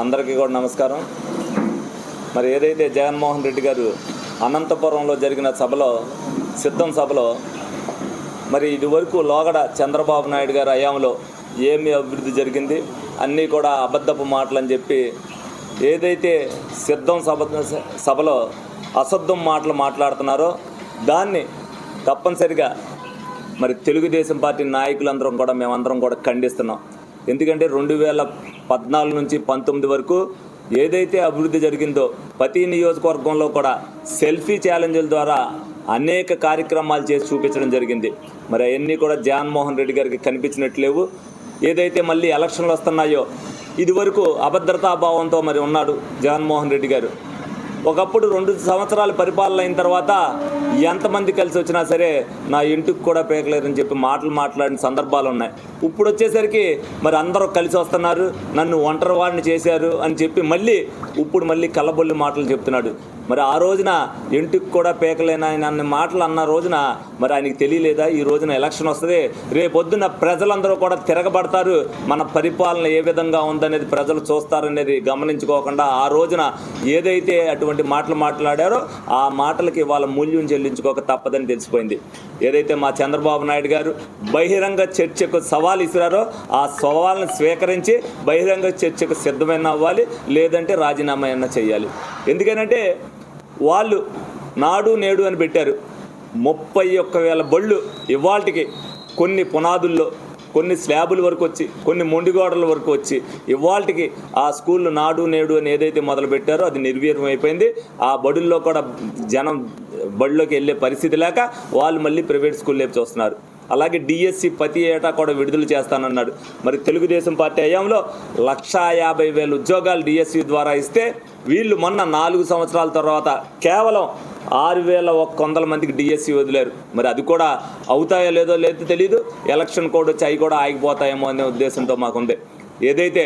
అందరికీ కూడా నమస్కారం. మరి ఏదైతే జగన్మోహన్ రెడ్డి గారు అనంతపురంలో జరిగిన సభలో సిద్ధం సభలో మరి ఇదివరకు లోగడ చంద్రబాబు నాయుడు గారి హయాంలో ఏమి అభివృద్ధి జరిగింది అన్నీ కూడా అబద్ధపు మాటలు అని చెప్పి ఏదైతే సిద్ధం సభ సభలో అసద్ధం మాటలు మాట్లాడుతున్నారో దాన్ని తప్పనిసరిగా మరి తెలుగుదేశం పార్టీ నాయకులందరం కూడా మేమందరం కూడా ఖండిస్తున్నాం. ఎందుకంటే రెండు వేల పద్నాలుగు నుంచి పంతొమ్మిది వరకు ఏదైతే అభివృద్ధి జరిగిందో ప్రతి నియోజకవర్గంలో కూడా సెల్ఫీ ఛాలెంజ్ల ద్వారా అనేక కార్యక్రమాలు చేసి చూపించడం జరిగింది. మరి అవన్నీ కూడా జగన్మోహన్ రెడ్డి గారికి కనిపించినట్లేవు ఏదైతే మళ్ళీ ఎలక్షన్లు వస్తున్నాయో ఇదివరకు అభద్రతాభావంతో మరి ఉన్నాడు జగన్మోహన్ రెడ్డి గారు. ఒకప్పుడు రెండు సంవత్సరాలు పరిపాలన అయిన తర్వాత ఎంతమంది కలిసి వచ్చినా సరే నా ఇంటికి కూడా పేకలేరని చెప్పి మాటలు మాట్లాడిన సందర్భాలు ఉన్నాయి. ఇప్పుడు వచ్చేసరికి మరి అందరూ కలిసి వస్తున్నారు నన్ను ఒంటరి వాడిని చేశారు అని చెప్పి మళ్ళీ ఇప్పుడు మళ్ళీ కళ్ళబొల్లి మాటలు చెప్తున్నాడు. మరి ఆ రోజున ఇంటికి కూడా పేకలేనా అన్న మాటలు అన్న రోజున మరి ఆయనకి తెలియలేదా? ఈ రోజున ఎలక్షన్ వస్తుంది. రేపొద్దున ప్రజలందరూ కూడా తిరగబడతారు. మన పరిపాలన ఏ విధంగా ఉందనేది ప్రజలు చూస్తారనేది గమనించుకోకుండా ఆ రోజున ఏదైతే అటువంటి మాటలు మాట్లాడారో ఆ మాటలకి వాళ్ళ మూల్యం చెల్లించుకోక తప్పదని తెలిసిపోయింది. ఏదైతే మా చంద్రబాబు నాయుడు గారు బహిరంగ చర్చకు సవాల్ ఇసిరారో ఆ సవాల్ని స్వీకరించి బహిరంగ చర్చకు సిద్ధమైన అవ్వాలి లేదంటే రాజీనామా అయినా చేయాలి. ఎందుకనంటే వాళ్ళు నాడు నేడు అని పెట్టారు. ముప్పై ఒక్క వేల బళ్ళు ఇవాళకి కొన్ని పునాదుల్లో కొన్ని స్లాబుల వరకు వచ్చి కొన్ని మొండిగోడల వరకు వచ్చి ఇవాళకి ఆ స్కూళ్ళు నాడు నేడు అని ఏదైతే మొదలు పెట్టారో అది నిర్వీర్యం అయిపోయింది. ఆ బడుల్లో కూడా జనం బడిలోకి వెళ్ళే పరిస్థితి లేక వాళ్ళు మళ్ళీ ప్రైవేట్ స్కూల్ లేపు చూస్తున్నారు. అలాగే డిఎస్సి ప్రతి ఏటా కూడా విడుదల చేస్తానన్నాడు. మరి తెలుగుదేశం పార్టీ హయాంలో లక్షా యాభై వేల ఉద్యోగాలు డిఎస్సి ద్వారా ఇస్తే వీళ్ళు మొన్న నాలుగు సంవత్సరాల తర్వాత కేవలం ఆరు వేల ఒక్క వందల మందికి డిఎస్సి వదిలేరు. మరి అది కూడా అవుతాయో లేదో లేదో తెలియదు ఎలక్షన్ కోడ్ వచ్చి అవి కూడా ఆగిపోతాయేమో అనే ఉద్దేశంతో మాకుంది. ఏదైతే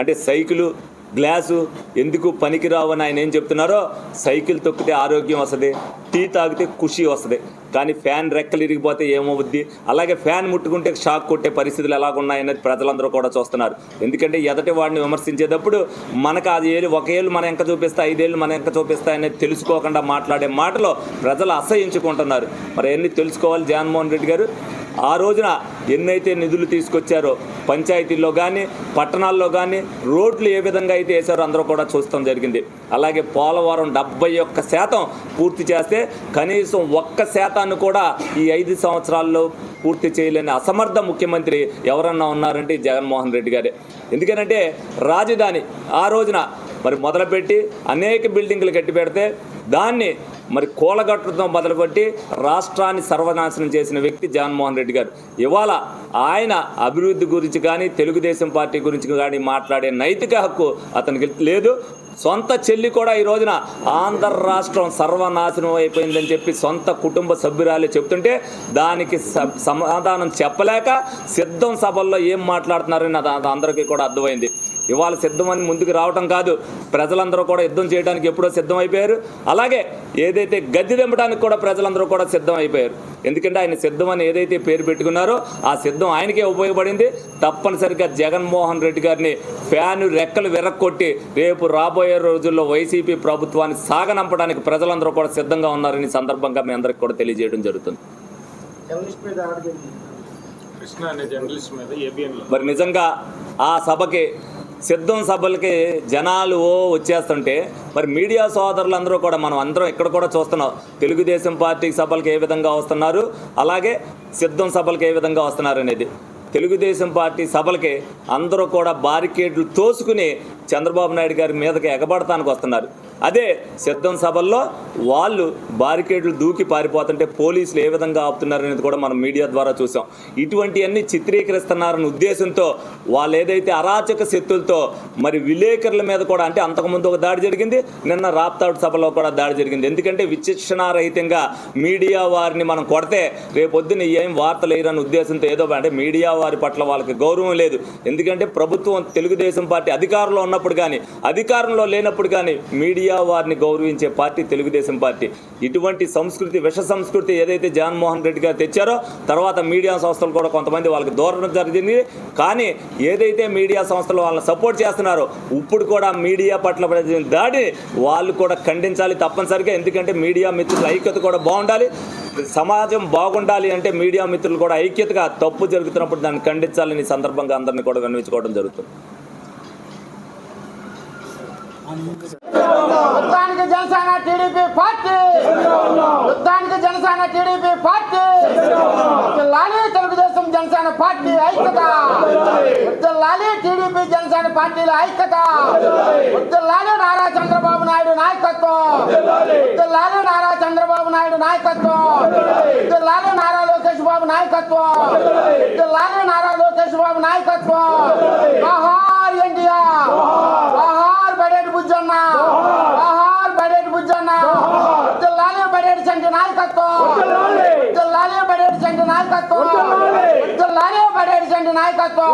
అంటే సైకిలు గ్లాసు ఎందుకు పనికిరావు అని ఆయన ఏం చెప్తున్నారో? సైకిల్ తొక్కితే ఆరోగ్యం వస్తుంది టీ తాగితే ఖుషి వస్తుంది. కానీ ఫ్యాన్ రెక్కలు ఇరిగిపోతే ఏమవుద్ది అలాగే ఫ్యాన్ ముట్టుకుంటే షాక్ కొట్టే పరిస్థితులు ఎలాగున్నాయనేది ప్రజలందరూ కూడా చూస్తున్నారు. ఎందుకంటే ఎదటి వాడిని విమర్శించేటప్పుడు మనకు అది ఏళ్ళు ఒక ఏళ్ళు మన ఎంక చూపిస్తా ఐదేళ్ళు మన ఎంక చూపిస్తా అనేది తెలుసుకోకుండా మాట్లాడే మాటలో ప్రజలు అసహించుకుంటున్నారు. మరి ఎన్ని తెలుసుకోవాలి జగన్మోహన్ రెడ్డి గారు? ఆ రోజున ఎన్నైతే నిధులు తీసుకొచ్చారో పంచాయతీల్లో కానీ పట్టణాల్లో కానీ రోడ్లు ఏ విధంగా అయితే వేశారో అందరూ కూడా చూస్తాం జరిగింది. అలాగే పోలవరం డెబ్బై ఒక్క శాతం పూర్తి చేస్తే కనీసం ఒక్క శాతాన్ని కూడా ఈ ఐదు సంవత్సరాల్లో పూర్తి చేయలేని అసమర్థ ముఖ్యమంత్రి ఎవరన్నా ఉన్నారంటే జగన్మోహన్ రెడ్డి గారే. ఎందుకనంటే రాజధాని ఆ రోజున మరి మొదలుపెట్టి అనేక బిల్డింగ్లు కట్టి పెడితే దాన్ని మరి కూలగట్టడం మొదలుపెట్టి రాష్ట్రాన్ని సర్వనాశనం చేసిన వ్యక్తి జగన్మోహన్ రెడ్డి గారు. ఇవాళ ఆయన అభివృద్ధి గురించి కానీ తెలుగుదేశం పార్టీ గురించి కానీ మాట్లాడే నైతిక హక్కు అతనికి లేదు. సొంత చెల్లి కూడా ఈ రోజున ఆంధ్ర రాష్ట్రం సర్వనాశనం అయిపోయిందని చెప్పి సొంత కుటుంబ సభ్యురాలే చెప్తుంటే దానికి స- సమాధానం చెప్పలేక సిద్ధం సభల్లో ఏం మాట్లాడుతున్నారని అది అందరికీ కూడా అర్థమైంది. ఇవాళ సిద్ధమని ముందుకు రావటం కాదు. ప్రజలందరూ కూడా యుద్ధం చేయడానికి ఎప్పుడో సిద్ధం అయిపోయారు అలాగే ఏదైతే గద్దె దింపడానికి కూడా ప్రజలందరూ కూడా సిద్ధం అయిపోయారు ఎందుకంటే ఆయన సిద్ధం అని ఏదైతే పేరు పెట్టుకున్నారో ఆ సిద్ధం ఆయనకే ఉపయోగపడింది. తప్పనిసరిగా జగన్మోహన్ రెడ్డి గారిని ఫ్యాను రెక్కలు విరక్కొట్టి రేపు రాబోయే రోజుల్లో వైసీపీ ప్రభుత్వాన్ని సాగనంపడానికి ప్రజలందరూ కూడా సిద్ధంగా ఉన్నారని ఈ సందర్భంగా మీ అందరికి కూడా తెలియజేయడం జరుగుతుంది. మరి నిజంగా ఆ సభకి సిద్ధం సభలకి జనాలు ఓ వచ్చేస్తుంటే మరి మీడియా సోదరులందరూ కూడా మనం అందరం ఇక్కడ కూడా చూస్తున్నాం. తెలుగుదేశం పార్టీ సభలకు ఏ విధంగా వస్తున్నారు అలాగే సిద్ధం సభలకు ఏ విధంగా వస్తున్నారు అనేది. తెలుగుదేశం పార్టీ సభలకి అందరూ కూడా బారికేడ్లు తోసుకుని చంద్రబాబు నాయుడు గారి మీదకి ఎగబడటానికి వస్తున్నారు. అదే సిద్ధం సభల్లో వాళ్ళు బారికేడ్లు దూకి పారిపోతుంటే పోలీసులు ఏ విధంగా ఆపుతున్నారనేది కూడా మనం మీడియా ద్వారా చూసాం. ఇటువంటివన్నీ చిత్రీకరిస్తున్నారన్న ఉద్దేశంతో వాళ్ళు ఏదైతే అరాచక శక్తులతో మరి విలేకరుల మీద కూడా అంటే అంతకుముందు ఒక దాడి జరిగింది నిన్న రాప్తాడు సభలో కూడా దాడి జరిగింది. ఎందుకంటే విచక్షణారహితంగా మీడియా వారిని మనం కొడితే రేపొద్దున ఏం వార్తలు వేయరన్న ఉద్దేశంతో ఏదో అంటే మీడియా వారి పట్ల వాళ్ళకి గౌరవం లేదు. ఎందుకంటే ప్రభుత్వం తెలుగుదేశం పార్టీ అధికారంలో ఉన్నప్పుడు కానీ అధికారంలో లేనప్పుడు కానీ మీడియా మీడియా వారిని గౌరవించే పార్టీ తెలుగుదేశం పార్టీ. ఇటువంటి సంస్కృతి విష సంస్కృతి ఏదైతే జగన్మోహన్ రెడ్డి గారు తెచ్చారో తర్వాత మీడియా సంస్థలు కూడా కొంతమంది వాళ్ళకి దూరం జరిగింది. కానీ ఏదైతే మీడియా సంస్థలు వాళ్ళని సపోర్ట్ చేస్తున్నారో ఇప్పుడు కూడా మీడియా పట్ల ప్రజల దాడి వాళ్ళు కూడా ఖండించాలి తప్పనిసరిగా. ఎందుకంటే మీడియా మిత్రుల ఐక్యత కూడా బాగుండాలి. సమాజం బాగుండాలి అంటే మీడియా మిత్రులు కూడా ఐక్యతగా తప్పు జరుగుతున్నప్పుడు దాన్ని ఖండించాలని సందర్భంగా అందరినీ కూడా విన్నవించుకోవడం జరుగుతుంది. యుద్ధానికి జనసేన టీడీపీ పార్టీ. యుద్ధానికి జనసేన టీడీపీ పార్టీ. లాలి తెలుగుదేశం జనసేన పార్టీ ఐక్యత. లాలి టీడీపీ జనసేన పార్టీల ఐక్యత. లాలి నారా చంద్రబాబు నాయుడు నాయకత్వం. లాలి నారా చంద్రబాబు నాయుడు నాయకత్వం. లాలి నారా లోకేష్ బాబు నాయకత్వం. లాలి నారా లోకేష్ బాబు నాయకత్వం. ఆహా! బడేటి బుజ్జన్న లాలి బడేటి సంటి నాయకత్వం లాలి బడేటి సంటి నాయకత్వం లాలి బడేటి సంటి నాయకత్వం